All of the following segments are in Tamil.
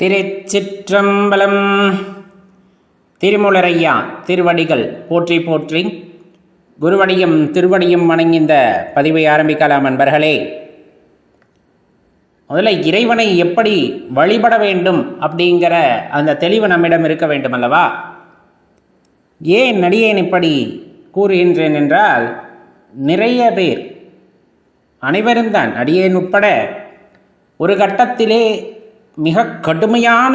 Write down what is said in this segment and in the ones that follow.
திருச்சிற்றம்பலம். திருமுலரையா திருவடிகள் போற்றி போற்றி. குருவடியும் திருவடியும் வணங்கிந்த பதிவை ஆரம்பிக்கலாம் அன்பர்களே. முதல்ல இறைவனை எப்படி வழிபட வேண்டும் அப்படிங்கிற அந்த தெளிவு நம்மிடம் இருக்க வேண்டும் அல்லவா? ஏன் நடிகேன் இப்படி கூறுகின்றேன் என்றால் நிறைய பேர் அனைவரும் தான் அடியேன் உட்பட ஒரு கட்டத்திலே மிக கடுமையான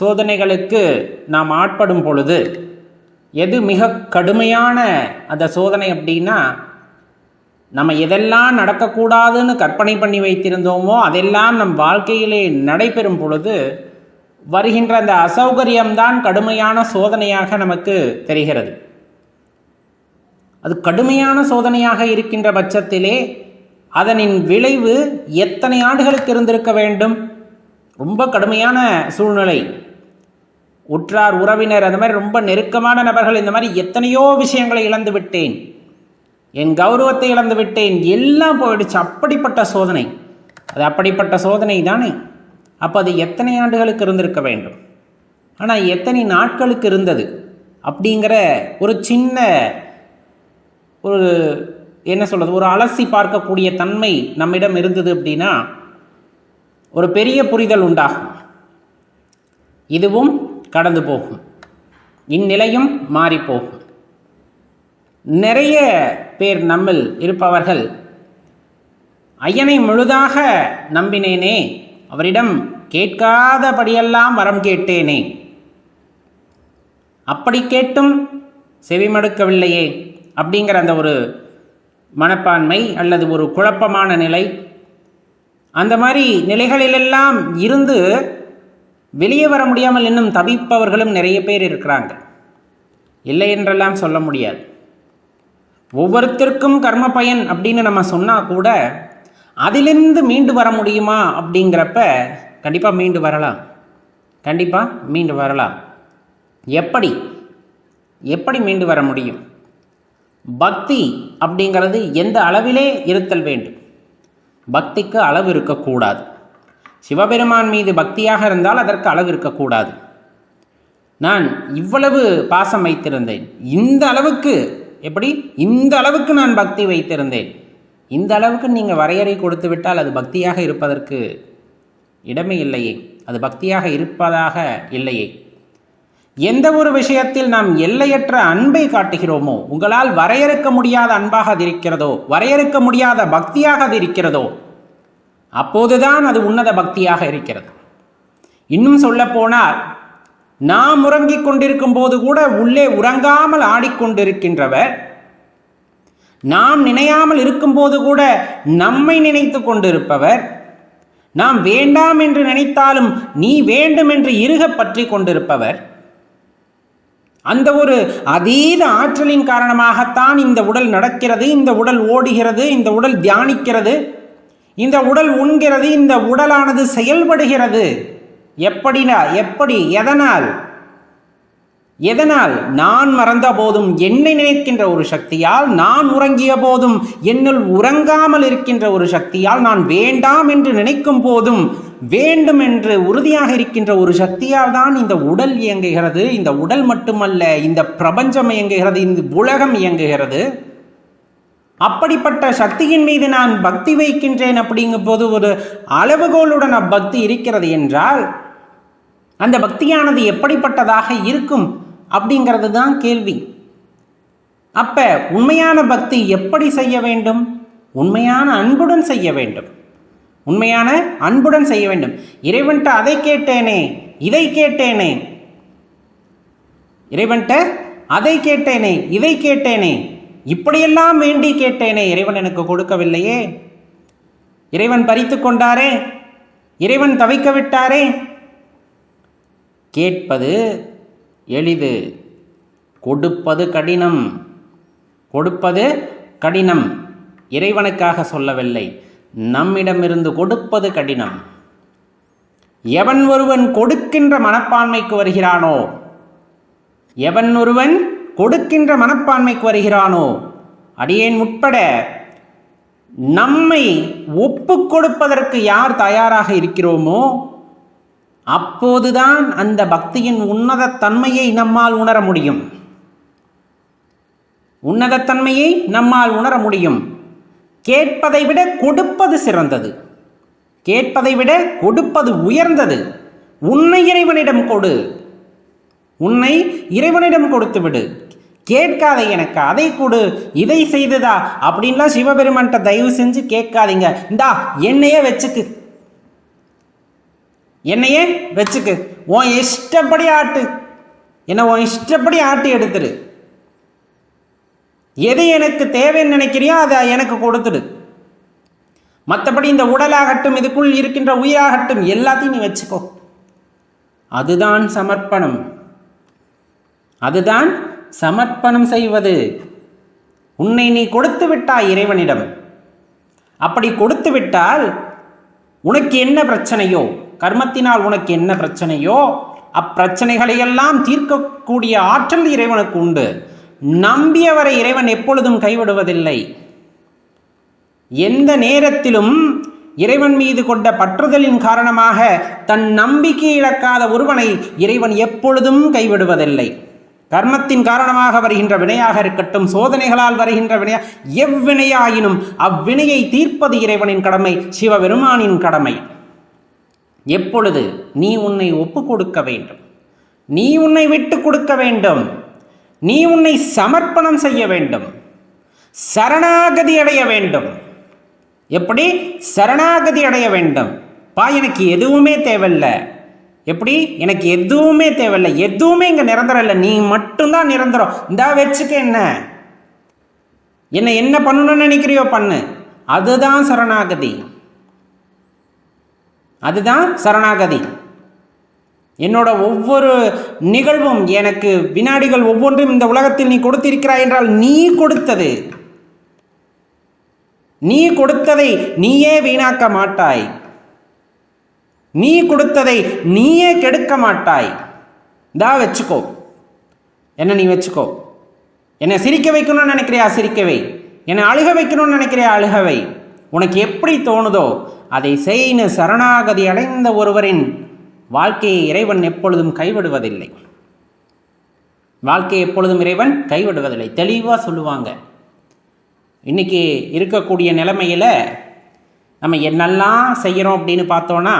சோதனைகளுக்கு நாம் ஆட்படும் பொழுது எது மிக கடுமையான அந்த சோதனை அப்படின்னா நம்ம எதெல்லாம் நடக்கக்கூடாதுன்னு கற்பனை பண்ணி வைத்திருந்தோமோ அதெல்லாம் நம் வாழ்க்கையிலே நடைபெறும் பொழுது வருகின்ற அந்த அசௌகரியம்தான் கடுமையான சோதனையாக நமக்கு தெரிகிறது. அது கடுமையான சோதனையாக இருக்கின்ற பட்சத்திலே அதனின் விளைவு எத்தனை ஆண்டுகளுக்கு இருந்திருக்க வேண்டும்? ரொம்ப கடுமையான சூழ்நிலை. உற்றார் உறவினர் அந்த மாதிரி ரொம்ப நெருக்கமான நபர்கள் இந்த மாதிரி எத்தனையோ விஷயங்களை இழந்து விட்டேன். என் கௌரவத்தை இழந்து விட்டேன். எல்லாம் போயிடுச்சு. அப்படிப்பட்ட சோதனை. அது அப்படிப்பட்ட சோதனை தானே. அப்போ அது எத்தனை ஆண்டுகளுக்கு இருந்திருக்க வேண்டும்? ஆனால் எத்தனை நாட்களுக்கு இருந்தது? அப்படிங்கிற ஒரு சின்ன ஒரு என்ன சொல்கிறது ஒரு அலசி பார்க்கக்கூடிய தன்மை நம்மிடம் இருந்தது அப்படின்னா ஒரு பெரிய புரிதல் உண்டாகும். இதுவும் கடந்து போகும். இந்நிலையும் மாறிப்போகும் நிறைய பேர் நம்மில் இருப்பவர்கள் ஐயனை முழுதாக நம்பினேனே அவரிடம் கேட்காதபடியெல்லாம் வரம் கேட்டேனே. அப்படி கேட்டும் செவிமடுக்கவில்லையே அப்படிங்கிற அந்த ஒரு மனப்பான்மை அல்லது ஒரு குழப்பமான நிலை அந்த மாதிரி நிலைகளிலெல்லாம் இருந்து வெளியே வர முடியாமல் இன்னும் தவிப்பவர்களும் நிறைய பேர் இருக்கிறாங்க. இல்லை என்றெல்லாம் சொல்ல முடியாது. ஒவ்வொருத்தருக்கும் கர்ம பயன் அப்படின்னு நம்ம சொன்னால் கூட அதிலிருந்து மீண்டு வர முடியுமா அப்படிங்கிறப்ப கண்டிப்பாக மீண்டு வரலாம். கண்டிப்பாக மீண்டு வரலாம். எப்படி? எப்படி மீண்டு வர முடியும்? பக்தி அப்படிங்கிறது எந்த அளவிலே இருத்தல் வேண்டும்? பக்திக்கு அளவு இருக்கக்கூடாது. சிவபெருமான் மீது பக்தியாக இருந்தால் அதற்கு அளவு இருக்கக்கூடாது. நான் இவ்வளவு பாசம் வைத்திருந்தேன். இந்த அளவுக்கு எப்படி? இந்த அளவுக்கு நான் பக்தி வைத்திருந்தேன். இந்த அளவுக்கு நீங்கள் வரையறை கொடுத்து விட்டால் அது பக்தியாக இருப்பதற்கு இடமே இல்லையே. அது பக்தியாக இருப்பதாக இல்லையே. எந்த ஒரு விஷயத்தில் நாம் எல்லையற்ற அன்பை காட்டுகிறோமோ உங்களால் வரையறுக்க முடியாத அன்பாக அது இருக்கிறதோ வரையறுக்க முடியாத பக்தியாக அது இருக்கிறதோ அப்போதுதான் அது உன்னத பக்தியாக இருக்கிறது. இன்னும் சொல்ல போனால் நாம் உறங்கிக் கொண்டிருக்கும் போது கூட உள்ளே உறங்காமல் ஆடிக்கொண்டிருக்கின்றவர் நாம் நினையாமல் இருக்கும்போது கூட நம்மை நினைத்து கொண்டிருப்பவர் நாம் வேண்டாம் என்று நினைத்தாலும் நீ வேண்டும் என்று இருக பற்றி கொண்டிருப்பவர் அந்த ஒரு அதீத ஆற்றலின் காரணமாகத்தான் இந்த உடல் நடக்கிறது இந்த உடல் ஓடுகிறது இந்த உடல் தியானிக்கிறது இந்த உடல் உண்கிறது இந்த உடலானது செயல்படுகிறது. எப்படினா எப்படி எதனால்? எதனால்? நான் மறந்த போதும் என்னை நினைக்கின்ற ஒரு சக்தியால் நான் உறங்கிய போதும் என்னுள் உறங்காமல் இருக்கின்ற ஒரு சக்தியால் நான் வேண்டாம் என்று நினைக்கும் போதும் வேண்டும் என்று உறுதியாக இருக்கின்ற ஒரு சக்தியால் தான் இந்த உடல் இயங்குகிறது. இந்த உடல் மட்டுமல்ல இந்த பிரபஞ்சம் இயங்குகிறது இந்த உலகம் இயங்குகிறது. அப்படிப்பட்ட சக்தியின் மீது நான் பக்தி வைக்கின்றேன் அப்படிங்கும் போது ஒரு அளவுகோலுடன் அப்பக்தி இருக்கிறது என்றால் அந்த பக்தியானது எப்படிப்பட்டதாக இருக்கும் அப்படிங்கிறது தான் கேள்வி. அப்ப உண்மையான பக்தி எப்படி செய்ய வேண்டும்? உண்மையான அன்புடன் செய்ய வேண்டும். உண்மையான அன்புடன் செய்ய வேண்டும். இறைவன்ட்ட அதை கேட்டேனே இதை கேட்டேனே. இறைவன்ட்ட அதை கேட்டேனே இதை கேட்டேனே. இப்படியெல்லாம் வேண்டி கேட்டேனே இறைவன் எனக்கு கொடுக்கவில்லையே. இறைவன் பறித்து கொண்டாரே இறைவன் தவிக்க விட்டாரே. கேட்பது எளிது கொடுப்பது கடினம் கொடுப்பது கடினம். இறைவனுக்காக சொல்லவில்லை. நம்மிடமிருந்து கொடுப்பது கடினம். எவன் ஒருவன் கொடுக்கின்ற மனப்பான்மைக்கு வருகிறானோ எவன் ஒருவன் கொடுக்கின்ற மனப்பான்மைக்கு வருகிறானோ அடியேன் உட்பட நம்மை ஒப்பு கொடுப்பதற்கு யார் தயாராக இருக்கிறோமோ அப்போதுதான் அந்த பக்தியின் உன்னத தன்மையை நம்மால் உணர முடியும். உன்னதத்தன்மையை நம்மால் உணர முடியும். கேட்பதை விட கொடுப்பது சிறந்தது. கேட்பதை விட கொடுப்பது உயர்ந்தது. உன்னை இறைவனிடம் கொடு. உன்னை இறைவனிடம் கொடுத்து விடு. கேட்காத எனக்கு அதை கொடு. இதை செய்ததா அப்படின்லாம் சிவபெருமான்கிட்ட தயவு செஞ்சு கேட்காதீங்க. இந்தா என்னையே வச்சுக்கு. என்னையே வச்சுக்கு. உன் இஷ்டப்படி ஆட்டு. என்ன உன் இஷ்டப்படி ஆட்டி எடுத்துரு. எது எனக்கு தேவைன்னு நினைக்கிறியோ அதை எனக்கு கொடுத்துடு. மற்றபடி இந்த உடலாகட்டும் இதுக்குள் இருக்கின்ற உயிராகட்டும் எல்லாத்தையும் நீ வச்சுக்கோ. அதுதான் சமர்ப்பணம். அதுதான் சமர்ப்பணம் செய்வது. உன்னை நீ கொடுத்து விட்டாய் இறைவனிடம். அப்படி கொடுத்து விட்டால் உனக்கு என்ன பிரச்சனையோ கர்மத்தினால் உனக்கு என்ன பிரச்சனையோ அப்பிரச்சனைகளையெல்லாம் தீர்க்கக்கூடிய ஆற்றல் இறைவனுக்கு உண்டு. நம்பியவரை இறைவன் எப்பொழுதும் கைவிடுவதில்லை. எந்த நேரத்திலும் இறைவன் மீது கொண்ட பற்றுதலின் காரணமாக தன் நம்பிக்கை இழக்காத ஒருவனை இறைவன் எப்பொழுதும் கைவிடுவதில்லை. கர்மத்தின் காரணமாக வருகின்ற வினையாக இருக்கட்டும் சோதனைகளால் வருகின்ற வினையா எவ்வினையாயினும் அவ்வினையை தீர்ப்பது இறைவனின் கடமை சிவபெருமானின் கடமை. எப்பொழுது நீ உன்னை ஒப்பு கொடுக்க வேண்டும். நீ உன்னை விட்டு கொடுக்க வேண்டும். நீ உன்னை சமர்ப்பணம் செய்ய வேண்டும். சரணாகதி அடைய வேண்டும். எப்படி? சரணாகதி அடைய வேண்டும். பா எனக்கு எதுவுமே தேவையில்லை. எப்படி? எனக்கு எதுவுமே தேவையில்லை. எதுவுமே இங்கே நிரந்தரம் இல்லை. நீ மட்டும்தான் நிரந்தரம். இந்தா வச்சுக்க என்ன? என்ன என்ன பண்ணணும்னு நினைக்கிறியோ பண்ணு. அதுதான் சரணாகதி. அதுதான் சரணாகதி. என்னோட ஒவ்வொரு நிகழ்வும் எனக்கு வினாடிகள் ஒவ்வொன்றும் இந்த உலகத்தில் நீ கொடுத்திருக்கிறாய் என்றால் நீ கொடுத்தது. நீ கொடுத்ததை நீயே வீணாக்க மாட்டாய். நீ கொடுத்ததை நீயே கெடுக்க மாட்டாய். தா வச்சுக்கோ. என்ன நீ வச்சுக்கோ. என்னை சிரிக்க வைக்கணும்னு நினைக்கிறியா? சிரிக்கவை. என்னை அழுக வைக்கணும்னு நினைக்கிறியா? அழுகவை. உனக்கு எப்படி தோணுதோ அதை செய்னு சரணாகதி அடைந்த ஒருவரின் வாழ்க்கையை இறைவன் எப்பொழுதும் கைவிடுவதில்லை. வாழ்க்கையை எப்பொழுதும் இறைவன் கைவிடுவதில்லை. தெளிவாக சொல்லுவாங்க. இன்றைக்கி இருக்கக்கூடிய நிலைமையில் நம்ம என்னெல்லாம் செய்கிறோம் அப்படின்னு பார்த்தோன்னா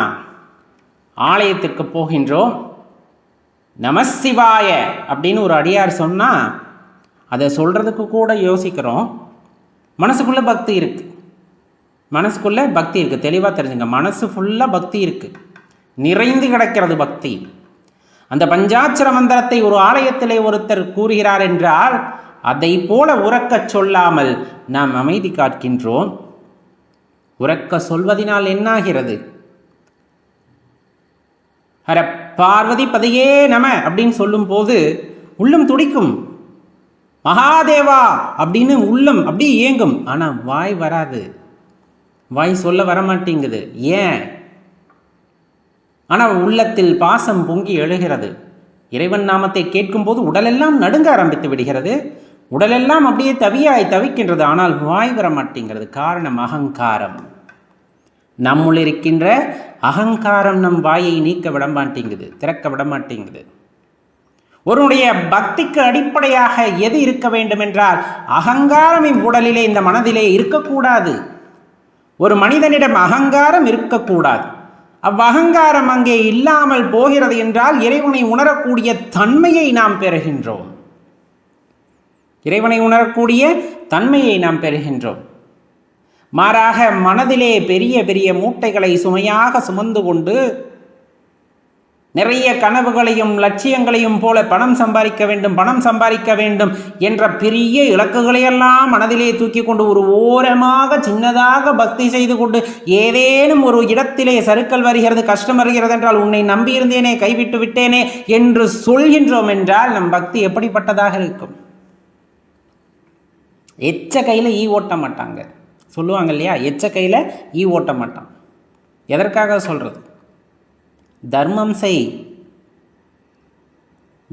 ஆலயத்திற்கு போகின்றோம். நமசிவாய அப்படின்னு ஒரு அடியார் சொன்னால் அதை சொல்கிறதுக்கு கூட யோசிக்கிறோம். மனசுக்குள்ளே பக்தி இருக்குது மனசுக்குள்ளே பக்தி இருக்குது தெளிவாக தெரிஞ்சுங்க. மனசு ஃபுல்லாக பக்தி இருக்குது நிறைந்து கிடக்கிறது பக்தி. அந்த பஞ்சாட்சர மந்திரத்தை ஒரு ஆலயத்திலே ஒருத்தர் கூறுகிறார் என்றால் அதை போல உறக்கச் சொல்லாமல் நாம் அமைதி காக்கின்றோம். உறக்க சொல்வதனால் என்னாகிறது? ஹர பார்வதி பதையே நம அப்படின்னு சொல்லும்போது உள்ளம் துடிக்கும். மகாதேவா அப்படின்னு உள்ளம் அப்படியே இயங்கும். ஆனால் வாய் வராது. வாய் சொல்ல வரமாட்டேங்குது. ஏன்? ஆனால் உள்ளத்தில் பாசம் பொங்கி எழுகிறது. இறைவன் நாமத்தை கேட்கும்போது உடலெல்லாம் நடுங்க ஆரம்பித்து விடுகிறது. உடலெல்லாம் அப்படியே தவியாய் தவிக்கின்றது. ஆனால் வாய் வர மாட்டேங்கிறது. காரணம் அகங்காரம். நம்முள் இருக்கின்ற அகங்காரம் நம் வாயை நீக்க விட மாட்டேங்குது திறக்க விட மாட்டேங்குது. ஒருவனுடைய பக்திக்கு அடிப்படையாக எது இருக்க வேண்டும் என்றால் அகங்காரம் இவ்வுடலிலே இந்த மனதிலே இருக்கக்கூடாது. ஒரு மனிதனிடம் அகங்காரம் இருக்கக்கூடாது. அவ்வகங்காரம் அங்கே இல்லாமல் போகிறது என்றால் இறைவனை உணரக்கூடிய தன்மையை நாம் பெறுகின்றோம். இறைவனை உணரக்கூடிய தன்மையை நாம் பெறுகின்றோம். மாறாக மனதிலே பெரிய பெரிய மூட்டைகளை சுமையாக சுமந்து கொண்டு நிறைய கனவுகளையும் லட்சியங்களையும் போல பணம் சம்பாதிக்க வேண்டும் பணம் சம்பாதிக்க வேண்டும் என்ற பெரிய இலக்குகளையெல்லாம் மனதிலே தூக்கி கொண்டு ஒரு ஓரமாக சின்னதாக பக்தி செய்து கொண்டு ஏதேனும் ஒரு இடத்திலே சருக்கள் வருகிறது கஷ்டம் வருகிறது என்றால் உன்னை நம்பியிருந்தேனே கைவிட்டு விட்டேனே என்று சொல்கின்றோம் என்றால் நம் பக்தி எப்படிப்பட்டதாக இருக்கும்? எச்ச கையில் ஈ ஓட்ட மாட்டாங்க. சொல்லுவாங்க இல்லையா? எச்ச கையில் ஈ ஓட்ட மாட்டான். எதற்காக சொல்கிறது தர்மம் செய்.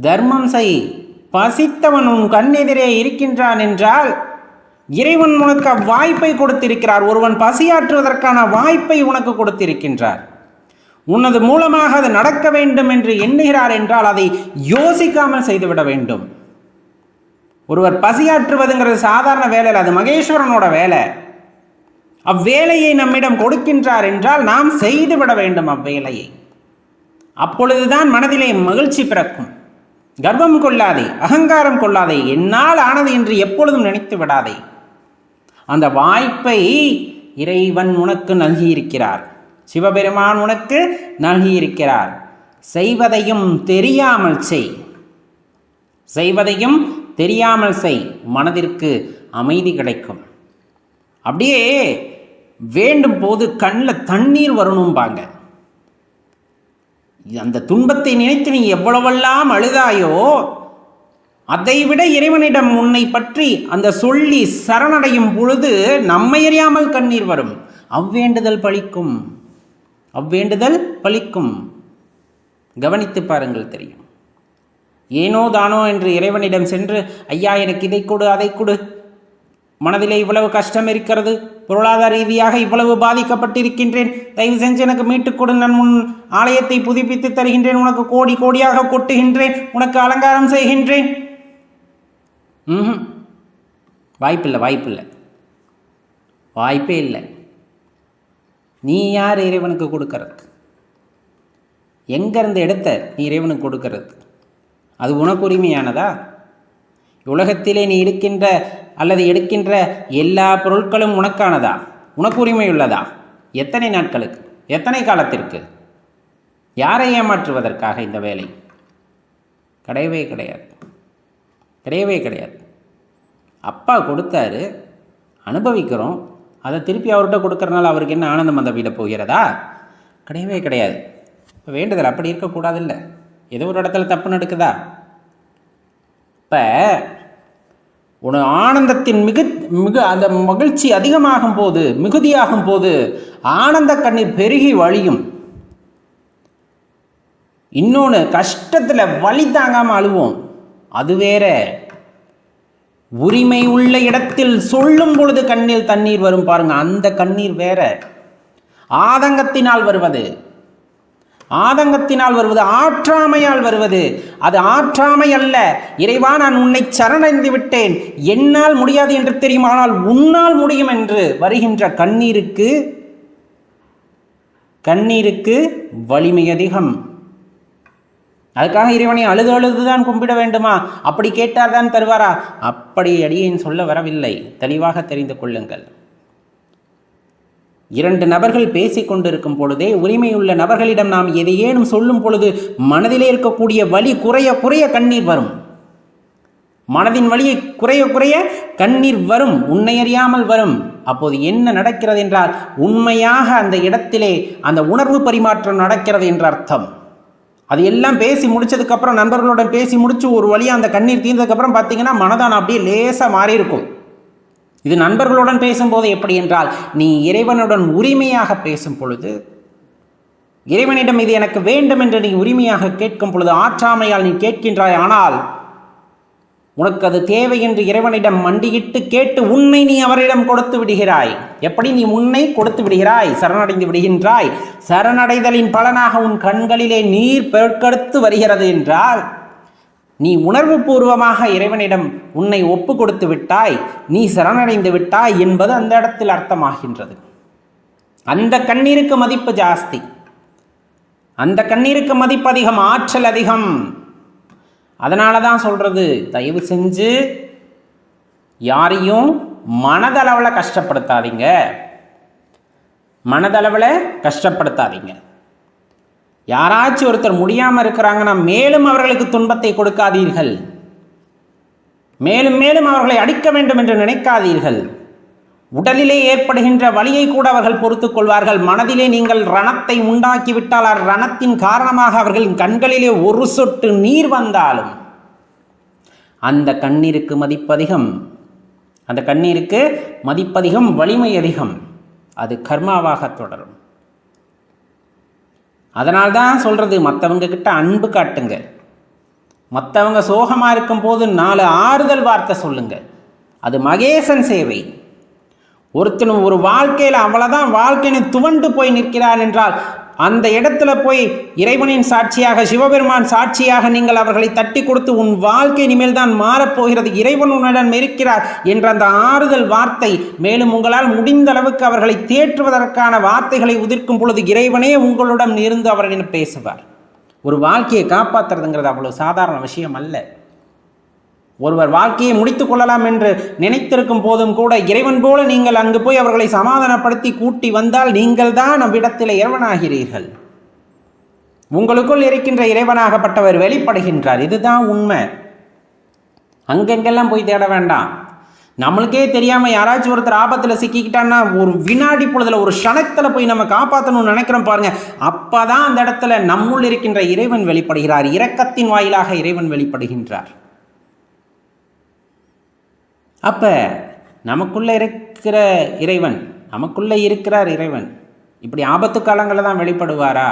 தர்மம் செய். பசித்தவன் உன் கண்ணெதிரே இருக்கின்றான் என்றால் இறைவன் உனக்கு வாய்ப்பை கொடுத்திருக்கிறார். ஒருவன் பசியாற்றுவதற்கான வாய்ப்பை உனக்கு கொடுத்திருக்கின்றார். உனது மூலமாக அது நடக்க வேண்டும் என்று எண்ணுகிறார் என்றால் அதை யோசிக்காமல் செய்துவிட வேண்டும். ஒருவர் பசியாற்றுவதுங்கிறது சாதாரண வேலை இல்லை அது மகேஸ்வரனோட வேலை. அவ்வேலையை நம்மிடம் கொடுக்கின்றார் என்றால் நாம் செய்துவிட வேண்டும் அவ்வேலையை. அப்பொழுதுதான் மனதிலே மகிழ்ச்சி பிறக்கும். கர்வம் கொள்ளாதே அகங்காரம் கொள்ளாதே என்னால் ஆனது என்று எப்பொழுதும் நினைத்து விடாதே. அந்த வாய்ப்பை இறைவன் உனக்கு நல்கியிருக்கிறார். சிவபெருமான் உனக்கு நல்கியிருக்கிறார். செய்வதையும் தெரியாமல் செய். செய்வதையும் தெரியாமல் செய். மனதிற்கு அமைதி கிடைக்கும். அப்படியே வேண்டும் போது கண்ணில் தண்ணீர் வரணும்பாங்க. அந்த துன்பத்தை நினைத்து நீ எவ்வளவெல்லாம் அழுதாயோ அதைவிட இறைவனிடம் உன்னை பற்றி அந்த சொல்லி சரணடையும் பொழுது நம்மை அறியாமல் கண்ணீர் வரும். அவ்வேண்டுதல் பலிக்கும் அவ்வேண்டுதல் பலிக்கும் கவனித்து பாருங்கள் தெரியும். ஏனோ தானோ என்று இறைவனிடம் சென்று ஐயா எனக்கு இதை கொடு அதை கொடு. மனதிலே இவ்வளவு கஷ்டம் இருக்கிறது. பொருளாதார ரீதியாக இவ்வளவு பாதிக்கப்பட்டிருக்கின்றேன். தயவு செஞ்சு எனக்கு மீட்டுக் கொடு. நான் உன் ஆலயத்தை புதுப்பித்து தருகின்றேன். உனக்கு கோடி கோடியாக கொட்டுகின்றேன். உனக்கு அலங்காரம் செய்கின்றேன். ம் வாய்ப்பில்லை வாய்ப்பில்லை. வாய்ப்பே இல்லை. நீ யார் இறைவனுக்கு கொடுக்கறது எங்கேருந்து எடுத்த நீ இறைவனுக்கு கொடுக்கறது அது உனக்கு உரிமையானதா? உலகத்திலே நீ இருக்கின்ற அல்லது எடுக்கின்ற எல்லா பொருட்களும் உனக்கானதா? உனக்கு உரிமை உள்ளதா எத்தனை நாட்களுக்கு? எத்தனை காலத்திற்கு? யாரை ஏமாற்றுவதற்காக இந்த வேலை? கிடையவே கிடையாது. கிடையவே கிடையாது. அப்பா கொடுத்தாரு அனுபவிக்கிறோம். அதை திருப்பி அவர்கிட்ட கொடுக்கறனால அவருக்கு என்ன ஆனந்தம் அந்த வீட போகிறதா? கிடையவே கிடையாது. இப்போ வேண்டுதல் அப்படி இருக்கக்கூடாதுல்ல. ஏதோ ஒரு இடத்துல தப்பு நடக்குதா? இப்போ உன ஆனந்தத்தின் மிகு மிகு அந்த மகிழ்ச்சி அதிகமாகும் போது மிகுதியாகும் போது ஆனந்த கண்ணீர் பெருகி வழியும். இன்னொன்று கஷ்டத்தில் வழி தாங்காமல் அழுவோம். அது வேற. உரிமை உள்ள இடத்தில் சொல்லும் பொழுது கண்ணில் தண்ணீர் வரும் பாருங்க அந்த கண்ணீர் வேற. ஆதங்கத்தினால் வருவது. ஆதங்கத்தினால் வருவது ஆற்றாமையால் வருவது. அது ஆற்றாமை அல்ல. இறைவா நான் உன்னை சரணடைந்து விட்டேன். என்னால் முடியாது என்று தெரியும் ஆனால் உன்னால் முடியும் என்று வருகின்ற கண்ணீருக்கு கண்ணீருக்கு வலிமை அதிகம். அதுக்காக இறைவனை அழுது அழுதுதான் கும்பிட வேண்டுமா? அப்படி கேட்டால் தான் தருவாரா? அப்படி அடியேன் சொல்ல வரவில்லை. தெளிவாக தெரிந்து கொள்ளுங்கள். இரண்டு நபர்கள் பேசிக் கொண்டிருக்கும் பொழுதே உரிமையுள்ள நபர்களிடம் நாம் எதையேனும் சொல்லும் பொழுது மனதிலே இருக்கக்கூடிய வலி குறைய குறைய கண்ணீர் வரும். மனதின் வலியை குறைய குறைய கண்ணீர் வரும் உன்னை அறியாமல் வரும். அப்போது என்ன நடக்கிறது என்றால் உண்மையாக அந்த இடத்திலே அந்த உணர்வு பரிமாற்றம் நடக்கிறது என்ற அர்த்தம். அது எல்லாம் பேசி முடிச்சதுக்கப்புறம் நண்பர்களுடன் பேசி முடிச்சு ஒரு வழியாக அந்த கண்ணீர் தீர்ந்ததுக்கப்புறம் பார்த்தீங்கன்னா மனதான் அப்படியே லேசாக மாறி இருக்கும் இது நண்பர்களுடன் பேசும்போது எப்படி என்றால் நீ இறைவனுடன் உரிமையாக பேசும் பொழுது இறைவனிடம் இது எனக்கு வேண்டும் என்று நீ உரிமையாக கேட்கும் பொழுது ஆற்றாமையால் நீ கேட்கின்றாய் ஆனால் உனக்கு அது தேவை என்று இறைவனிடம் மண்டியிட்டு கேட்டு உன்னை நீ அவரிடம் கொடுத்து விடுகிறாய். எப்படி நீ உன்னை கொடுத்து விடுகிறாய்? சரணடைந்து விடுகின்றாய். சரணடைதலின் பலனாக உன் கண்களிலே நீர் பெருக்கெடுத்து வருகிறது என்றால் நீ உணர்வு பூர்வமாக இறைவனிடம் உன்னை ஒப்பு கொடுத்து விட்டாய் நீ சரணடைந்து விட்டாய் என்பது அந்த இடத்தில் அர்த்தமாகின்றது. அந்த கண்ணீருக்கு மதிப்பு ஜாஸ்தி. அந்த கண்ணீருக்கு மதிப்பு அதிகம் ஆற்றல் அதிகம். அதனால தான் சொல்கிறது தயவு செஞ்சு யாரையும் மனதளவில் கஷ்டப்படுத்தாதீங்க. மனதளவில் கஷ்டப்படுத்தாதீங்க. யாராச்சும் ஒருத்தர் முடியாமல் இருக்கிறாங்கன்னா மேலும் அவர்களுக்கு துன்பத்தை கொடுக்காதீர்கள். மேலும் மேலும் அவர்களை அடிக்க வேண்டும் என்று நினைக்காதீர்கள். உடலிலே ஏற்படுகின்ற வழியை கூட அவர்கள் பொறுத்துக் கொள்வார்கள். மனதிலே நீங்கள் ரணத்தை உண்டாக்கிவிட்டால் ரணத்தின் காரணமாக அவர்களின் கண்களிலே ஒரு சொட்டு நீர் வந்தாலும் அந்த கண்ணீருக்கு மதிப்பதிகம் அந்த கண்ணீருக்கு மதிப்பதிகம் வலிமை அதிகம். அது கர்மாவாக தொடரும். அதனால் தான் சொல்கிறது மற்றவங்க கிட்ட அன்பு காட்டுங்க. மற்றவங்க சோகமாக இருக்கும் போது நாலு ஆறுதல் வார்த்தை சொல்லுங்க. அது மகேசன் சேவை. ஒருத்தனும் ஒரு வாழ்க்கையில் அவ்வளோதான் வாழ்க்கைன்னு துவண்டு போய் நிற்கிறான் என்றால் அந்த இடத்துல போய் இறைவனின் சாட்சியாக சிவபெருமான் சாட்சியாக நீங்கள் அவர்களை தட்டி கொடுத்து உன் வாழ்க்கை இனிமேல் தான் மாறப்போகிறது. இறைவன் உன்னிடம் இருக்கிறார் என்ற அந்த ஆறுதல் வார்த்தை மேலும் உங்களால் முடிந்த அளவுக்கு அவர்களை தேற்றுவதற்கான வார்த்தைகளை உதிர்க்கும் பொழுது இறைவனே உங்களுடன் இருந்து அவரிடம் பேசுவார். ஒரு வாழ்க்கையை காப்பாற்றுறதுங்கிறது அவ்வளோ சாதாரண விஷயம் அல்ல. ஒருவர் வாழ்க்கையை முடித்துக் கொள்ளலாம் என்று நினைத்திருக்கும் போதும் கூட இறைவன் போல நீங்கள் அங்கு போய் அவர்களை சமாதானப்படுத்தி கூட்டி வந்தால் நீங்கள் தான் அவ்விடத்தில் இறைவனாகிறீர்கள். உங்களுக்குள் இருக்கின்ற இறைவனாகப்பட்டவர் வெளிப்படுகின்றார். இதுதான் உண்மை. அங்கெங்கெல்லாம் போய் தேட வேண்டாம். நம்மளுக்கே தெரியாமல் யாராச்சும் ஒருத்தர் ஆபத்தில் சிக்கிக்கிட்டான்னா ஒரு வினாடி பொழுதில் ஒரு க்ஷணத்தில் போய் நம்ம காப்பாற்றணும்னு நினைக்கிறோம் பாருங்க. அப்பதான் அந்த இடத்துல நம்முள் இருக்கின்ற இறைவன் வெளிப்படுகிறார். இரக்கத்தின் வாயிலாக இறைவன் வெளிப்படுகின்றார். அப்ப நமக்குள்ளே இருக்கிற இறைவன் நமக்குள்ளே இருக்கிறார் இறைவன் இப்படி ஆபத்து காலங்களில் தான் வெளிப்படுவாரா?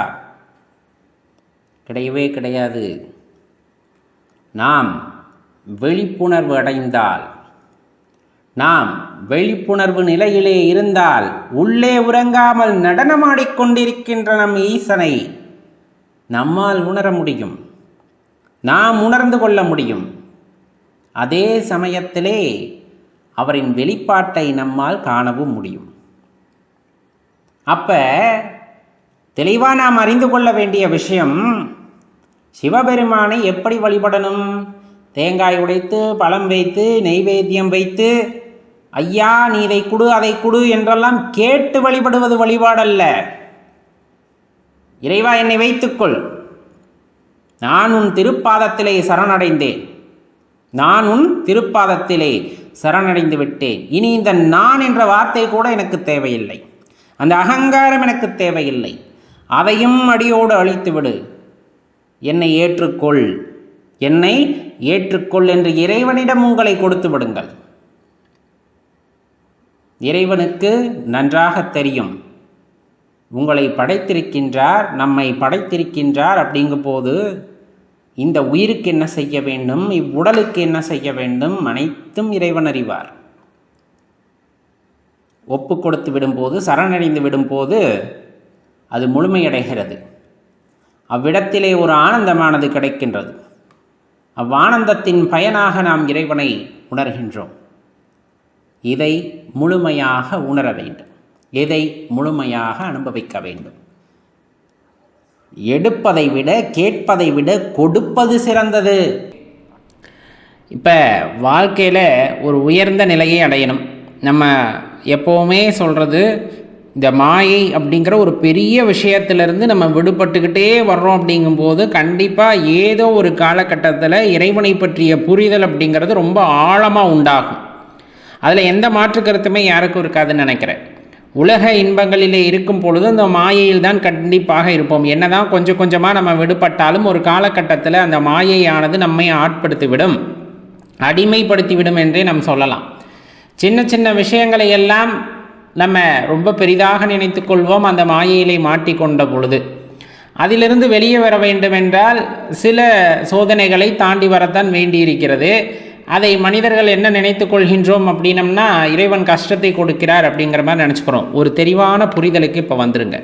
கிடையவே கிடையாது. நாம் விழிப்புணர்வு அடைந்தால் நாம் விழிப்புணர்வு நிலையிலே இருந்தால் உள்ளே உறங்காமல் நடனமாடிக்கொண்டிருக்கின்ற நம் ஈசனை நம்மால் உணர முடியும். நாம் உணர்ந்து கொள்ள முடியும். அதே சமயத்திலே அவரின் வெளிப்பாட்டை நம்மால் காணவும் முடியும். அப்ப தெளிவாக நாம் அறிந்து கொள்ள வேண்டிய விஷயம் சிவபெருமானை எப்படி வழிபடணும்? தேங்காய் உடைத்து பழம் வைத்து நெய்வேத்தியம் வைத்து ஐயா நீ இதை கொடு அதை கொடு என்றெல்லாம் கேட்டு வழிபடுவது வழிபாடல்ல. இறைவா என்னை வைத்துக்கொள். நான் உன் திருப்பாதத்திலே சரணடைந்தேன். நான் உன் திருப்பாதத்திலே சரணடைந்து விட்டேன். இனி இந்த நான் என்ற வார்த்தை கூட எனக்கு தேவையில்லை. அந்த அகங்காரம் எனக்கு தேவையில்லை. அதையும் அடியோடு அழித்து விடு என்னை ஏற்றுக்கொள். என்னை ஏற்றுக்கொள் என்று இறைவனிடம் உங்களை கொடுத்து விடுங்கள். இறைவனுக்கு நன்றாக தெரியும். உங்களை படைத்திருக்கின்றார் நம்மை படைத்திருக்கின்றார் அப்படிங்கும் போது இந்த உயிருக்கு என்ன செய்ய வேண்டும்? இவ்வுடலுக்கு என்ன செய்ய வேண்டும்? அனைத்தும் இறைவன் அறிவார். ஒப்பு கொடுத்து விடும்போது சரணடைந்து விடும்போது அது முழுமையடைகிறது. அவ்விடத்திலே ஒரு ஆனந்தமானது கிடைக்கின்றது. அவ்வானந்தத்தின் பயனாக நாம் இறைவனை உணர்கின்றோம். இதை முழுமையாக உணர வேண்டும். இதை முழுமையாக அனுபவிக்க வேண்டும். எடுப்பதை விட கேட்பதை விட கொடுப்பது சிறந்தது. இப்போ வாழ்க்கையில் ஒரு உயர்ந்த நிலையை அடையணும். நம்ம எப்போவுமே சொல்கிறது இந்த மாயை அப்படிங்கிற ஒரு பெரிய விஷயத்திலிருந்து நம்ம விடுபட்டுக்கிட்டே வர்றோம் அப்படிங்கும்போது கண்டிப்பாக ஏதோ ஒரு காலகட்டத்தில் இறைவனை பற்றிய புரிதல் அப்படிங்கிறது ரொம்ப ஆழமாக உண்டாகும். அதில் எந்த மாற்று கருத்துமே யாருக்கும் இருக்காதுன்னு நினைக்கிறேன். உலக இன்பங்களிலே இருக்கும் பொழுது அந்த மாயையில் தான் கண்டிப்பாக இருப்போம். என்னதான் கொஞ்சம் கொஞ்சமாக நம்ம விடுபட்டாலும் ஒரு காலகட்டத்தில் அந்த மாயையானது நம்மை ஆட்படுத்திவிடும். அடிமைப்படுத்திவிடும் என்றே நாம் சொல்லலாம். சின்ன சின்ன விஷயங்களை எல்லாம் நம்ம ரொம்ப பெரிதாக நினைத்து கொள்வோம் அந்த மாயையிலே மாட்டிக்கொண்ட பொழுது. அதிலிருந்து வெளியே வர வேண்டுமென்றால் சில சோதனைகளை தாண்டி வரத்தான் வேண்டியிருக்கிறது. அதை மனிதர்கள் என்ன நினைத்து கொள்கின்றோம் அப்படின்னம்னா இறைவன் கஷ்டத்தை கொடுக்கிறார் அப்படிங்கிற மாதிரி நினச்சிக்கிறோம். ஒரு தெளிவான புரிதலுக்கு இப்போ வந்துருங்க.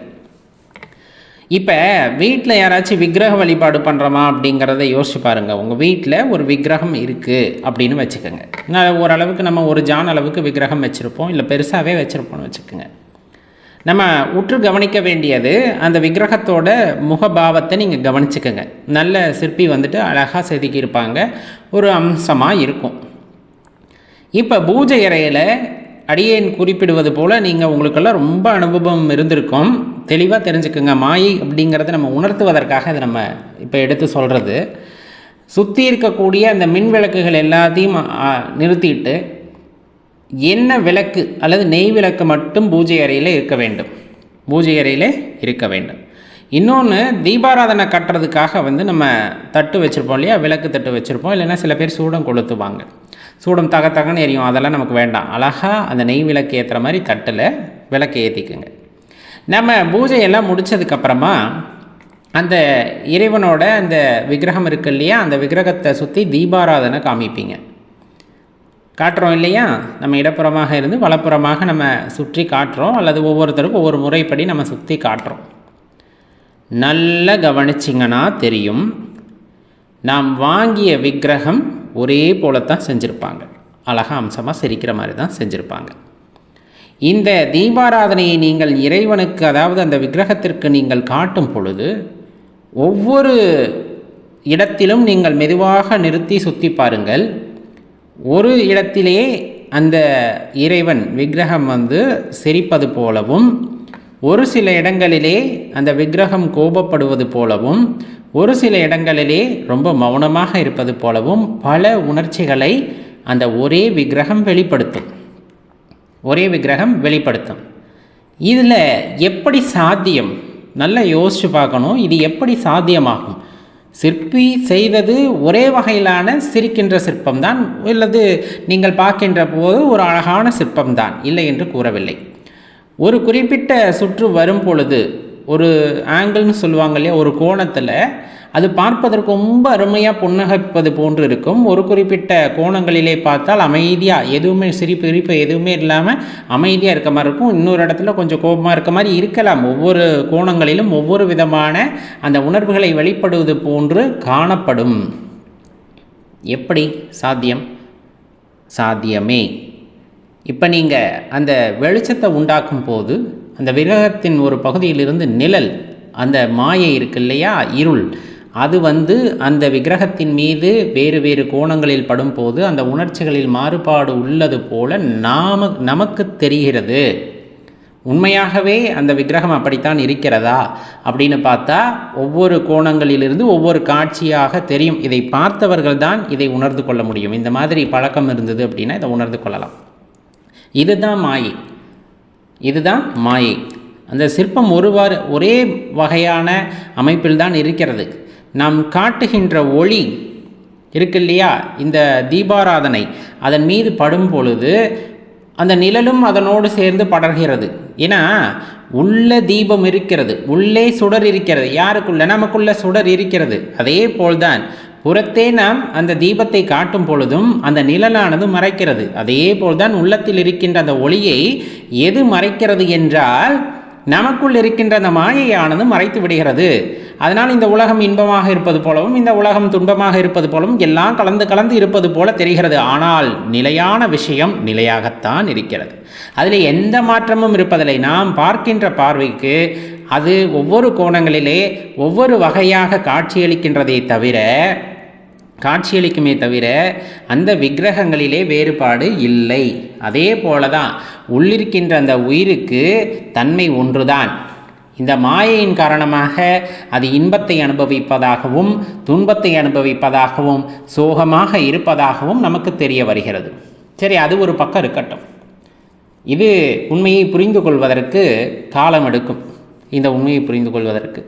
இப்போ வீட்டில் யாராச்சும் விக்கிரக வழிபாடு பண்ணுறோமா அப்படிங்கிறத யோசிச்சு பாருங்கள் உங்கள் வீட்டில் ஒரு விக்கிரகம் இருக்குது அப்படின்னு வச்சுக்கோங்க. நான் ஓரளவுக்கு நம்ம ஒரு ஜான் அளவுக்கு விக்கிரகம் வச்சுருப்போம். இல்லை பெருசாகவே வச்சுருப்போம்னு வச்சுக்கோங்க. நம்ம உற்று கவனிக்க வேண்டியது அந்த விக்கிரகத்தோட முகபாவத்தை நீங்கள் கவனிச்சுக்கோங்க. நல்ல சிற்பி வந்துட்டு அழகாக செதுக்கியிருப்பாங்க. ஒரு அம்சமாக இருக்கும். இப்போ பூஜை அறையில் அடியேன் குறிப்பிடுவது போல் நீங்கள் உங்களுக்கெல்லாம் ரொம்ப அனுபவம் இருந்திருக்கும். தெளிவாக தெரிஞ்சுக்கோங்க. மாயை அப்படிங்கிறத நம்ம உணர்த்துவதற்காக இதை நம்ம இப்போ எடுத்து சொல்கிறது சுற்றி இருக்கக்கூடிய அந்த மின் விளக்குகள் எல்லாத்தையும் நிறுத்திட்டு என்ன விளக்கு அல்லது நெய் விளக்கு மட்டும் பூஜை அறையில் இருக்க வேண்டும். பூஜை அறையில் இருக்க வேண்டும். இன்னொன்று தீபாராதனை கட்டுறதுக்காக வந்து நம்ம தட்டு வச்சுருப்போம் இல்லையா? விளக்கு தட்டு வச்சுருப்போம். இல்லைன்னா சில பேர் சூடம் கொளுத்துவாங்க. சூடம் தக தகன்னு எரியும். அதெல்லாம் நமக்கு வேண்டாம். அழகாக அந்த நெய் விளக்கு ஏற்றுற மாதிரி தட்டில் விளக்கு ஏற்றிக்குங்க நம்ம பூஜையெல்லாம் முடித்ததுக்கப்புறமா அந்த இறைவனோட அந்த விக்கிரகம் இருக்கு இல்லையா? அந்த விக்கிரகத்தை சுற்றி தீபாராதனை காமிப்பீங்க. காட்டுறோம் இல்லையா? நம்ம இடப்புறமாக இருந்து வலப்புறமாக நம்ம சுற்றி காட்டுறோம். அல்லது ஒவ்வொருத்தருக்கும் ஒவ்வொரு முறைப்படி நம்ம சுற்றி காட்டுறோம். நல்லா கவனிச்சிங்கன்னா தெரியும். நாம் வாங்கிய விக்கிரகம் ஒரே போலத்தான் செஞ்சுருப்பாங்க. அழகா அம்சமாக சிரிக்கிற மாதிரி தான் செஞ்சுருப்பாங்க. இந்த தீபாராதனையை நீங்கள் இறைவனுக்கு அதாவது அந்த விக்கிரகத்திற்கு நீங்கள் காட்டும் பொழுது ஒவ்வொரு இடத்திலும் நீங்கள் மெதுவாக நிறுத்தி சுற்றி பாருங்கள். ஒரு இடத்திலே அந்த இறைவன் விக்கிரகம் வந்து சிரிப்பது போலவும் ஒரு சில இடங்களிலே அந்த விக்கிரகம் கோபப்படுவது போலவும் ஒரு சில இடங்களிலே ரொம்ப மௌனமாக இருப்பது போலவும் பல உணர்ச்சிகளை அந்த ஒரே விக்கிரகம் வெளிப்படுத்தும். ஒரே விக்கிரகம் வெளிப்படுத்தும். இதில் எப்படி சாத்தியம்? நல்லா யோசிச்சு பார்க்கணும். இது எப்படி சாத்தியமாகும்? சிற்பி செய்தது ஒரே வகையிலான சிரிக்கின்ற சிற்பம்தான் அல்லது நீங்கள் பார்க்கின்ற போது ஒரு அழகான சிற்பம்தான் இல்லை என்று கூறவில்லை. ஒரு குறிப்பிட்ட சுற்று வரும் பொழுது ஒரு ஆங்கிள்னு சொல்லுவாங்க இல்லையா ஒரு கோணத்தில் அது பார்ப்பதற்கு ரொம்ப அருமையாக புன்னகைப்பது போன்று இருக்கும். ஒரு குறிப்பிட்ட கோணங்களிலே பார்த்தால் அமைதியாக எதுவுமே சிரிப்பு இரிப்பு எதுவுமே இல்லாமல் அமைதியாக இருக்க மாதிரி இருக்கும். இன்னொரு இடத்துல கொஞ்சம் கோபமாக இருக்க மாதிரி இருக்கலாம். ஒவ்வொரு கோணங்களிலும் ஒவ்வொரு விதமான அந்த உணர்வுகளை வெளிப்படுவது போன்று காணப்படும். எப்படி? சாத்தியம்? சாத்தியமே. இப்போ நீங்கள் அந்த வெளிச்சத்தை உண்டாக்கும் போது அந்த விரகத்தின் ஒரு பகுதியிலிருந்து நிழல் அந்த மாயை இருக்கு இல்லையா? இருள். அது வந்து அந்த விக்கிரகத்தின் மீது வேறு வேறு கோணங்களில் படும்போது அந்த உணர்ச்சிகளில் மாறுபாடு உள்ளது போல நாம நமக்கு தெரிகிறது. உண்மையாகவே அந்த விக்கிரகம் அப்படித்தான் இருக்கிறதா? அப்படின்னு பார்த்தா ஒவ்வொரு கோணங்களிலிருந்து ஒவ்வொரு காட்சியாக தெரியும். இதை பார்த்தவர்கள் தான் இதை உணர்ந்து கொள்ள முடியும். இந்த மாதிரி பழக்கம் இருந்தது அப்படின்னா இதை உணர்ந்து கொள்ளலாம். இதுதான் மாயை. இதுதான் மாயை. அந்த சிற்பம் ஒருவாறு ஒரே வகையான அமைப்பில் தான் இருக்கிறது. நாம் காட்டுகின்ற ஒளி இருக்கு இல்லையா? இந்த தீபாராதனை. அதன் மீது படும் பொழுது அந்த நிழலும் அதனோடு சேர்ந்து படர்கிறது. ஏன்னா உள்ள தீபம் இருக்கிறது உள்ளே சுடர் இருக்கிறது. யாருக்குள்ள? நமக்குள்ள சுடர் இருக்கிறது. அதே போல்தான் புறத்தே நாம் அந்த தீபத்தை காட்டும் பொழுதும் அந்த நிழலானது மறைக்கிறது. அதே போல்தான் உள்ளத்தில் இருக்கின்ற அந்த ஒளியை எது மறைக்கிறது என்றால் நமக்குள் இருக்கின்ற அந்த மாயையானது மறைத்து விடுகிறது. அதனால் இந்த உலகம் இன்பமாக இருப்பது போலவும் இந்த உலகம் துன்பமாக இருப்பது போலவும் எல்லாம் கலந்து கலந்து இருப்பது போல தெரிகிறது. ஆனால் நிலையான விஷயம் நிலையாகத்தான் இருக்கிறது. அதில் எந்த மாற்றமும் இருப்பதில்லை. நாம் பார்க்கின்ற பார்வைக்கு அது ஒவ்வொரு கோணங்களிலே ஒவ்வொரு வகையாக காட்சியளிக்கின்றதை தவிர காட்சியளிக்குமே தவிர அந்த விக்கிரகங்களிலே வேறுபாடு இல்லை. அதே போல தான் உள்ளிருக்கின்ற அந்த உயிருக்கு தன்மை ஒன்றுதான். இந்த மாயையின் காரணமாக அது இன்பத்தை அனுபவிப்பதாகவும் துன்பத்தை அனுபவிப்பதாகவும் சோகமாக இருப்பதாகவும் நமக்கு தெரிய வருகிறது. சரி அது ஒரு பக்கம் இருக்கட்டும். இது உண்மையை புரிந்து கொள்வதற்கு காலம் எடுக்கும். இந்த உண்மையை புரிந்து கொள்வதற்கு.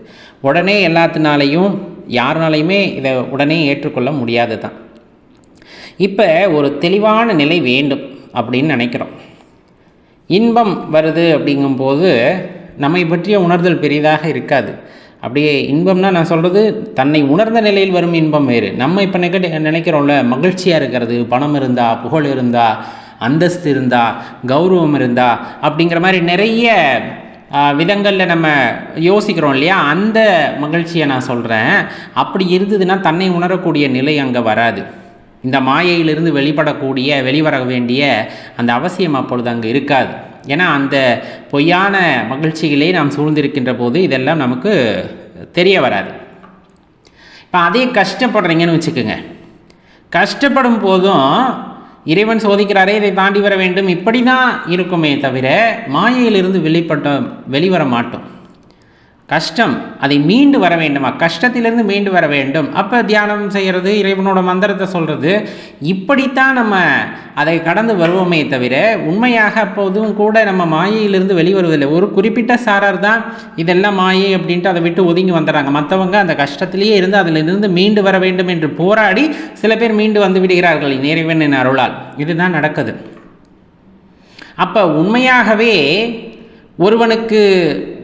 உடனே எல்லாத்தினாலையும் யாருனாலையுமே இதை உடனே ஏற்றுக்கொள்ள முடியாது தான் இப்போ ஒரு தெளிவான நிலை வேண்டும் அப்படின்னு நினைக்கிறோம். இன்பம் வருது அப்படிங்கும்போது நம்மை பற்றிய உணர்தல் பெரிதாக இருக்காது. அப்படியே இன்பம்னா நான் சொல்கிறது தன்னை உணர்ந்த நிலையில் வரும் இன்பம் வேறு. நம்ம இப்போ நிகழ நினைக்கிறோம்ல மகிழ்ச்சியாக இருக்கிறது பணம் இருந்தா புகழ் இருந்தா அந்தஸ்து இருந்தா கௌரவம் இருந்தா அப்படிங்கிற மாதிரி நிறைய விதங்களில் நம்ம யோசிக்கிறோம் இல்லையா? அந்த மகிழ்ச்சியை நான் சொல்கிறேன் அப்படி இருந்ததுன்னா தன்னை உணரக்கூடிய நிலை அங்கே வராது. இந்த மாயையிலிருந்து வெளிப்படக்கூடிய வெளிவர வேண்டிய அந்த அவசியம் அப்பொழுது அங்கே இருக்காது. ஏன்னா அந்த பொய்யான மகிழ்ச்சிகளே நாம் சூழ்ந்திருக்கின்ற போது இதெல்லாம் நமக்கு தெரிய வராது. இப்போ அதே கஷ்டப்படுறீங்கன்னு வச்சுக்கோங்க. கஷ்டப்படும் போதும் இறைவன் சோதிக்கிறாரே இதை தாண்டி வர வேண்டும். இப்படி தான் இருக்குமே தவிர மாயையிலிருந்து வெளிப்பட்ட வெளிவர மாட்டோம். கஷ்டம். அதை மீண்டு வர வேண்டுமா? கஷ்டத்திலிருந்து மீண்டு வர வேண்டும். அப்போ தியானம் செய்கிறது இறைவனோட மந்திரத்தை சொல்கிறது இப்படித்தான் நம்ம அதை கடந்து வருவோமே தவிர உண்மையாக அப்போதும் கூட நம்ம மாயையிலிருந்து வெளிவருவதில்லை. ஒரு குறிப்பிட்ட சாரார் தான் இதெல்லாம் மாயை அப்படின்ட்டு அதை விட்டு ஒதுங்கி வந்துடுறாங்க. மற்றவங்க அந்த கஷ்டத்திலேயே இருந்து அதிலிருந்து மீண்டு வர வேண்டும் என்று போராடி சில பேர் மீண்டு வந்து விடுகிறார்கள். இறைவனின் அருளால். இதுதான் நடக்குது. அப்போ உண்மையாகவே ஒருவனுக்கு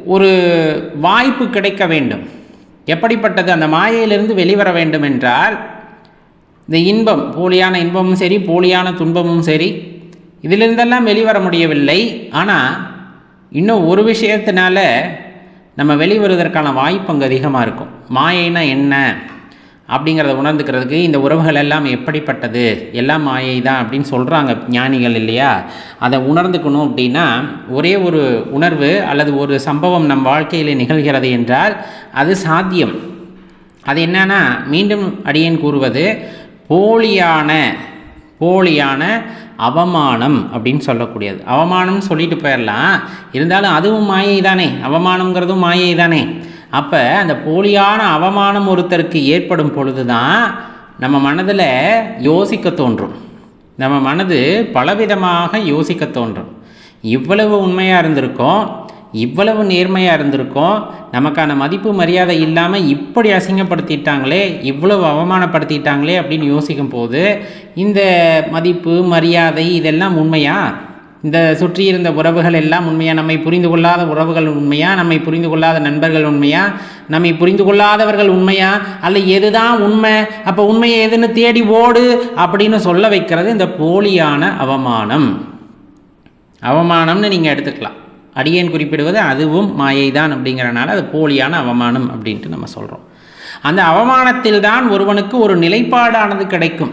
ஒரு வாய்ப்பு கிடைக்க வேண்டும். எப்படிப்பட்டது? அந்த மாயையிலிருந்து வெளிவர வேண்டும் என்றால் இந்த இன்பம் போலியான இன்பமும் சரி போலியான துன்பமும் சரி இதிலிருந்தெல்லாம் வெளிவர முடியவில்லை. ஆனால் இன்னும் ஒரு விஷயத்தினால நம்ம வெளிவருவதற்கான வாய்ப்பு அங்கே அதிகமாக இருக்கும். மாயைனா என்ன? அப்படிங்கிறத உணர்ந்துக்கிறதுக்கு இந்த உறவுகள் எல்லாம் எப்படிப்பட்டது? எல்லாம் மாயை தான் அப்படின்னு சொல்கிறாங்க ஞானிகள் இல்லையா? அதை உணர்ந்துக்கணும் அப்படின்னா ஒரே ஒரு உணர்வு அல்லது ஒரு சம்பவம் நம் வாழ்க்கையில் நிகழ்கிறது என்றால் அது சாத்தியம். அது என்னன்னா மீண்டும் அடியேன் கூறுவது போலியான போலியான அவமானம் அப்படின்னு சொல்லக்கூடியது. அவமானம்னு சொல்லிட்டு போயிடலாம். இருந்தாலும் அதுவும் மாயை தானே அவமானங்கிறதும் மாயை தானே அப்போ அந்த போலியான அவமானம் ஒருத்தருக்கு ஏற்படும் பொழுது தான் நம்ம மனதில் யோசிக்க தோன்றும். நம்ம மனது பலவிதமாக யோசிக்க தோன்றும். இவ்வளவு உண்மையாக இருந்திருக்கோம் இவ்வளவு நேர்மையாக இருந்திருக்கோம் நமக்கான மதிப்பு மரியாதை இல்லாமல் இப்படி அசிங்கப்படுத்திட்டாங்களே இவ்வளவு அவமானப்படுத்திட்டாங்களே அப்படின்னு யோசிக்கும் போது இந்த மதிப்பு மரியாதை இதெல்லாம் உண்மையா? இந்த சுற்றி இருந்த உறவுகள் எல்லாம் உண்மையா? நம்மை புரிந்து கொள்ளாத உறவுகள் உண்மையா? நம்மை புரிந்து கொள்ளாத நண்பர்கள் உண்மையா? நம்மை புரிந்து கொள்ளாதவர்கள் உண்மையா? அல்ல எதுதான் உண்மை? அப்போ உண்மையை எதுன்னு தேடி ஓடு அப்படின்னு சொல்ல வைக்கிறது இந்த போலியான அவமானம். அவமானம்னு நீங்கள் எடுத்துக்கலாம். அடியேன் குறிப்பிடுவது அதுவும் மாயை தான் அப்படிங்கிறனால அது போலியான அவமானம் அப்படின்ட்டு நம்ம சொல்கிறோம் அந்த அவமானத்தில் தான் ஒருவனுக்கு ஒரு நிலைப்பாடானது கிடைக்கும்.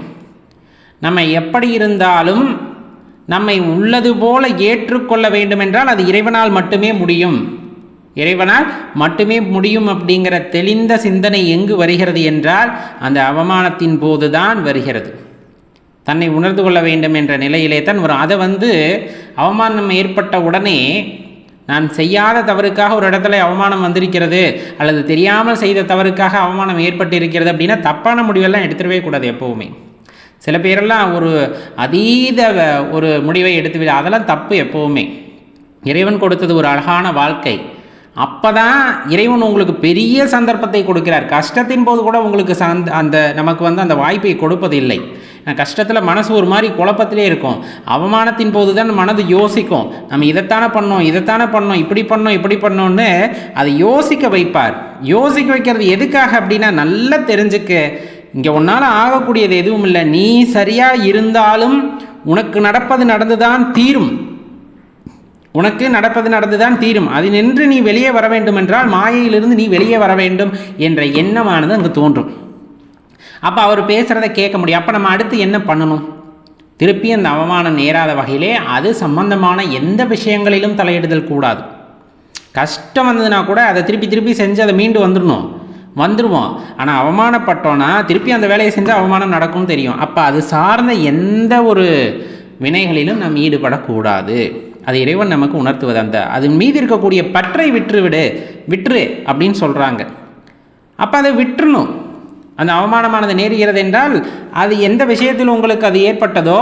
நம்ம எப்படி இருந்தாலும் நம்மை உள்ளது போல ஏற்றுக்கொள்ள வேண்டுமென்றால் அது இறைவனால் மட்டுமே முடியும். இறைவனால் மட்டுமே முடியும் அப்படிங்கிற தெளிந்த சிந்தனை எங்கு வருகிறது என்றால் அந்த அவமானத்தின் போதுதான் வருகிறது. தன்னை உணர்ந்து கொள்ள வேண்டும் என்ற நிலையிலே தான் வரும் அதை வந்து அவமானம் ஏற்பட்ட உடனே நான் செய்யாத தவறுக்காக ஒரு இடத்துல அவமானம் வந்திருக்கிறது அல்லது தெரியாமல் செய்த தவறுக்காக அவமானம் ஏற்பட்டு இருக்கிறது அப்படின்னா தப்பான முடிவெல்லாம் எடுத்துடவே கூடாது எப்போவுமே. சில பேரெல்லாம் ஒரு அதீத ஒரு முடிவை எடுத்து அதெல்லாம் தப்பு எப்போவுமே. இறைவன் கொடுத்தது ஒரு அழகான வாழ்க்கை. அப்போ தான் இறைவன் உங்களுக்கு பெரிய சந்தர்ப்பத்தை கொடுக்கிறார். கஷ்டத்தின் போது கூட உங்களுக்கு சந்த அந்த நமக்கு வந்து அந்த வாய்ப்பை கொடுப்பதில்லை. கஷ்டத்தில் மனசு ஒரு மாதிரி குழப்பத்திலே இருக்கும். அவமானத்தின் போது தான் மனது யோசிக்கும். நம்ம இதைத்தானே பண்ணோம் இதைத்தானே பண்ணோம் இப்படி பண்ணோம் இப்படி பண்ணோன்னு அதை யோசிக்க வைப்பார். யோசிக்க வைக்கிறது எதுக்காக அப்படின்னா நல்லா தெரிஞ்சுக்க இங்கே உன்னால் ஆகக்கூடியது எதுவும் இல்லை. நீ சரியாக இருந்தாலும் உனக்கு நடப்பது நடந்துதான் தீரும். உனக்கு நடப்பது நடந்துதான் தீரும். அதினின்று நீ வெளியே வர வேண்டும் என்றால் மாயையிலிருந்து நீ வெளியே வர வேண்டும் என்ற எண்ணமானது அங்கு தோன்றும். அப்போ அவர் பேசுகிறத கேட்க முடியும். அப்போ நம்ம அடுத்து என்ன பண்ணணும்? திருப்பி அந்த அவமானம் நேராத வகையிலே அது சம்பந்தமான எந்த விஷயங்களிலும் தலையிடுதல் கூடாது. கஷ்டம் வந்ததுன்னா கூட அதை திருப்பி திருப்பி செஞ்சு அதை மீண்டு வந்துடணும். வந்துடுவோம் ஆனால் அவமானப்பட்டோன்னா திருப்பி அந்த வேலையை செஞ்சு அவமானம் நடக்கும்னு தெரியும். அப்போ அது சார்ந்த எந்த ஒரு வினைகளிலும் நாம் ஈடுபடக்கூடாது. அது இறைவன் நமக்கு உணர்த்துவது அந்த அது மீது இருக்கக்கூடிய பற்றை விட்டுவிடு விட்டுரு அப்படின்னு சொல்கிறாங்க அப்போ அதை விட்டுணும் அந்த அவமானமானது நேருகிறது என்றால் அது எந்த விஷயத்தில் உங்களுக்கு அது ஏற்பட்டதோ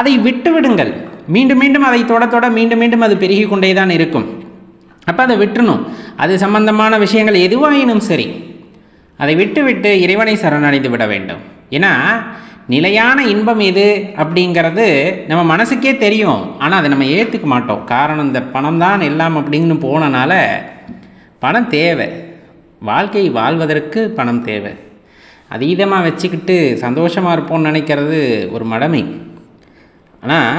அதை விட்டு விடுங்கள் மீண்டும் மீண்டும் அதை தொட தொட மீண்டும் மீண்டும் அது பெருகி கொண்டே தான் இருக்கும். அப்போ அதை விட்டுணும் அது சம்பந்தமான விஷயங்கள் எதுவாயினும் சரி. அதை விட்டுவிட்டு இறைவனை சரணடைந்து விட வேண்டும். ஏன்னா நிலையான இன்பம் எது அப்படிங்கிறது நம்ம மனசுக்கே தெரியும். ஆனால் அதை நம்ம ஏற்றுக்க மாட்டோம். காரணம் இந்த பணம் தான் எல்லாம் அப்படின்னு போனனால பணம் தேவை. வாழ்க்கை வாழ்வதற்கு பணம் தேவை. அதீதமாக வச்சுக்கிட்டு சந்தோஷமாக இருப்போம்னு நினைக்கிறது ஒரு மடமை. ஆனால்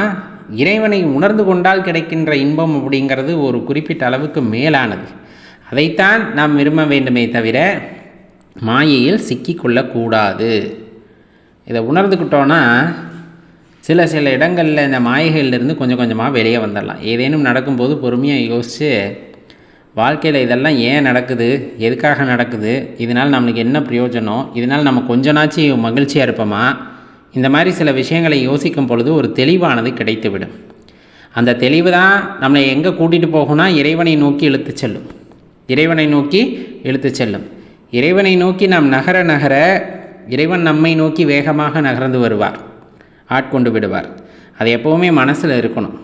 இறைவனை உணர்ந்து கொண்டால் கிடைக்கின்ற இன்பம் அப்படிங்கிறது ஒரு குறிப்பிட்ட அளவுக்கு மேலானது. அதைத்தான் நாம் விரும்ப வேண்டுமே தவிர மாயையில் சிக்கிக்கொள்ளக்கூடாது. இதை உணர்ந்துக்கிட்டோன்னா சில சில இடங்களில் இந்த மாயைகளிலிருந்து கொஞ்சம் கொஞ்சமாக வெளியே வந்துடலாம். ஏதேனும் நடக்கும்போது பொறுமையாக யோசித்து வாழ்க்கையில் இதெல்லாம் ஏன் நடக்குது? எதுக்காக நடக்குது? இதனால் நம்மளுக்கு என்ன பிரயோஜனம்? இதனால் நம்ம கொஞ்சனாச்சும் மகிழ்ச்சியாக இருப்போமா? இந்த மாதிரி சில விஷயங்களை யோசிக்கும் பொழுது ஒரு தெளிவானது கிடைத்துவிடும். அந்த தெளிவு தான் நம்மளை எங்கே கூட்டிகிட்டு போகும்னா இறைவனை நோக்கி இழுத்து செல்லும். இறைவனை நோக்கி இழுத்து செல்லும். இறைவனை நோக்கி நாம் நகர நகர இறைவன் நம்மை நோக்கி வேகமாக நகர்ந்து வருவார். ஆட்கொண்டு விடுவார். அது எப்போவுமே மனசில் இருக்கணும்.